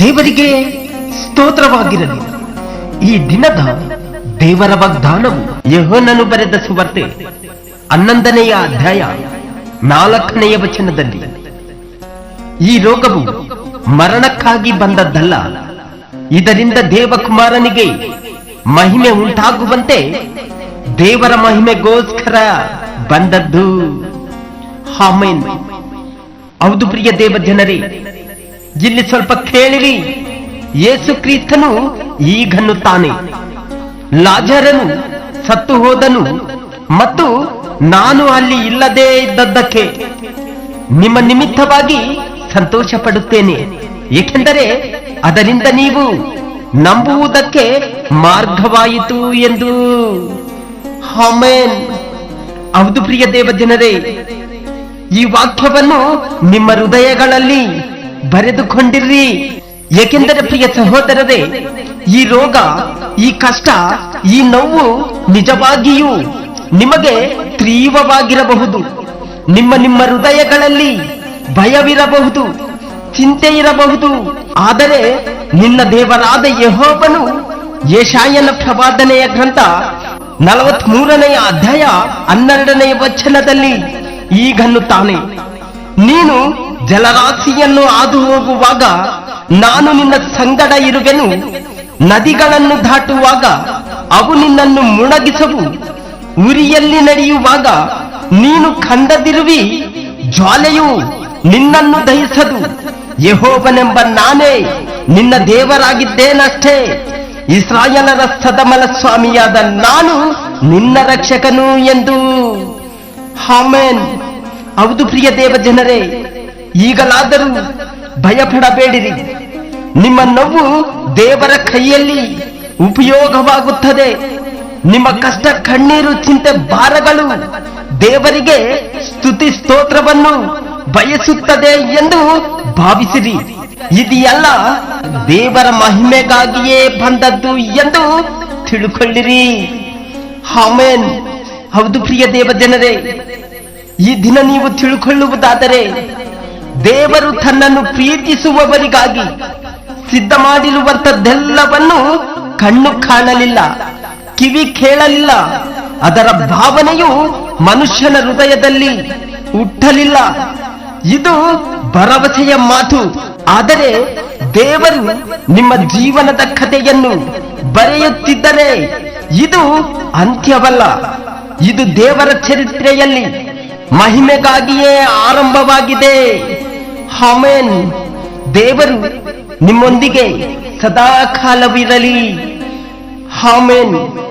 ದೇವರಿಗೆ ಸ್ತೋತ್ರವಾಗಿರಲಿ. ಈ ದಿನದ ದೇವರ ವಾಗ್ದಾನವು ಯಹೋನನು ಬರೆದ ಸುವರ್ತೆ ಹನ್ನೊಂದನೆಯ ಅಧ್ಯಾಯ ನಾಲ್ಕನೆಯ ವಚನದಲ್ಲಿ. ಈ ರೋಗವು ಮರಣಕ್ಕಾಗಿ ಬಂದದ್ದಲ್ಲ, ಇದರಿಂದ ದೇವಕುಮಾರನಿಗೆ ಮಹಿಮೆ ಉಂಟಾಗುವಂತೆ ದೇವರ ಮಹಿಮೆಗೋಸ್ಕರ ಬಂದದ್ದು ಹಾಮೇನ್. ಹೌದು ಪ್ರಿಯ ದೇವ ಜನರೇ ಇಲ್ಲಿ ಸ್ವಲ್ಪ ಕೇಳಿರಿ. ಯೇಸು ಕ್ರಿಸ್ತನು ಈಗನ್ನುತ್ತಾನೆ ಲಾಜರನು ಸತ್ತು ಹೋದನು ಮತ್ತು ನಾನು ಅಲ್ಲಿ ಇಲ್ಲದೇ ಇದ್ದದ್ದಕ್ಕೆ ನಿಮ್ಮ ನಿಮಿತ್ತವಾಗಿ ಸಂತೋಷ ಪಡುತ್ತೇನೆ ಏಕೆಂದರೆ ಅದರಿಂದ ನೀವು ನಂಬುವುದಕ್ಕೆ ಮಾರ್ಗವಾಯಿತು ಎಂದು. ಹಾಮೇನ್. ಹೌದು ಪ್ರಿಯ ದೇವ ಜನರೇ ಈ ವಾಕ್ಯವನ್ನು ನಿಮ್ಮ ಹೃದಯಗಳಲ್ಲಿ ಬರೆದುಕೊಂಡಿರ್ರಿ ಏಕೆಂದರೆ ಪ್ರಿಯ ಸಹೋದರರೇ, ಈ ರೋಗ, ಈ ಕಷ್ಟ, ಈ ನೋವು ನಿಜವಾಗಿಯೂ ನಿಮಗೆ ತೀವ್ರವಾಗಿರಬಹುದು. ನಿಮ್ಮ ನಿಮ್ಮ ಹೃದಯಗಳಲ್ಲಿ ಭಯವಿರಬಹುದು, ಚಿಂತೆ ಇರಬಹುದು. ಆದರೆ ನಿನ್ನ ದೇವರಾದ ಯಹೋಬನು ಯಶಾಯನ ಪ್ರವಾದನೆಯ ಗ್ರಂಥ ನಲವತ್ಮೂರನೆಯ ಅಧ್ಯಾಯ ಹನ್ನೆರಡನೆಯ ವಚನದಲ್ಲಿ ಈಗನ್ನುತ್ತಾನೆ ನೀನು ಜಲರಾಶಿಯನ್ನು ಹಾದು ಹೋಗುವಾಗ ನಾನು ನಿನ್ನ ಸಂಗಡ ಇರುವೆನು. ನದಿಗಳನ್ನು ದಾಟುವಾಗ ಅವು ನಿನ್ನನ್ನು ಮುಣಗಿಸವು. ಉರಿಯಲ್ಲಿ ನಡೆಯುವಾಗ ನೀನು ಕಂಡದಿರುವಿ, ಜ್ವಾಲೆಯು ನಿನ್ನನ್ನು ದಹಿಸದು. ಯಹೋಬನೆಂಬ ನಾನೇ ನಿನ್ನ ದೇವರಾಗಿದ್ದೇನಷ್ಟೇ. ಇಸ್ರಾಯೇಲರ ಸದಮಲ ಸ್ವಾಮಿಯಾದ ನಾನು ನಿನ್ನ ರಕ್ಷಕನು ಎಂದು. ಹಾಮೇನ್ ಹೌದು ಪ್ರಿಯ ದೇವ ಜನರೇ ಈಗಲಾದರೂ ಭಯಪಡಬೇಡಿರಿ. ನಿಮ್ಮ ನೋವು ದೇವರ ಕೈಯಲ್ಲಿ ಉಪಯೋಗವಾಗುತ್ತದೆ. ನಿಮ್ಮ ಕಷ್ಟ ಕಣ್ಣೀರು ಚಿಂತೆ ಭಾರಗಳು ದೇವರಿಗೆ ಸ್ತುತಿ ಸ್ತೋತ್ರವನ್ನು ಬಯಸುತ್ತದೆ ಎಂದು ಭಾವಿಸಿರಿ. ಇದೆಲ್ಲ ದೇವರ ಮಹಿಮೆಗಾಗಿಯೇ ಬಂದದ್ದು ಎಂದು ತಿಳುಕೊಳ್ಳಿರಿ. ಹಾಮೇನ್ ಹೌದು ಪ್ರಿಯ ದೇವ ಜನರೇ ಈ ದಿನ ನೀವು ತಿಳ್ಕೊಳ್ಳುವುದಾದರೆ ದೇವರು ತನ್ನನ್ನು ಪ್ರೀತಿಸುವವರಿಗಾಗಿ ಸಿದ್ಧ ಮಾಡಿರುವಂತದ್ದೆಲ್ಲವನ್ನು ಕಣ್ಣು ಕಾಣಲಿಲ್ಲ, ಕಿವಿ ಕೇಳಲಿಲ್ಲ, ಅದರ ಭಾವನೆಯು ಮನುಷ್ಯನ ಹೃದಯದಲ್ಲಿ ಹುಟ್ಟಲಿಲ್ಲ. ಇದು ಭರವಸೆಯ ಮಾತು. ಆದರೆ ದೇವರು ನಿಮ್ಮ ಜೀವನದ ಕಥೆಯನ್ನು ಬರೆಯುತ್ತಿದ್ದರೆ ಇದು ಅಂತ್ಯವಲ್ಲ. ಇದು ದೇವರ ಚರಿತ್ರೆಯಲ್ಲಿ ಮಹಿಮೆಗಾಗಿಯೇ ಆರಂಭವಾಗಿದೆ. ಹಾಮೇನ್ ದೇವರು ನಿಮ್ಮೊಂದಿಗೆ ಸದಾ ಕಾಲವಿರಲಿ ಹಾಮೇನ್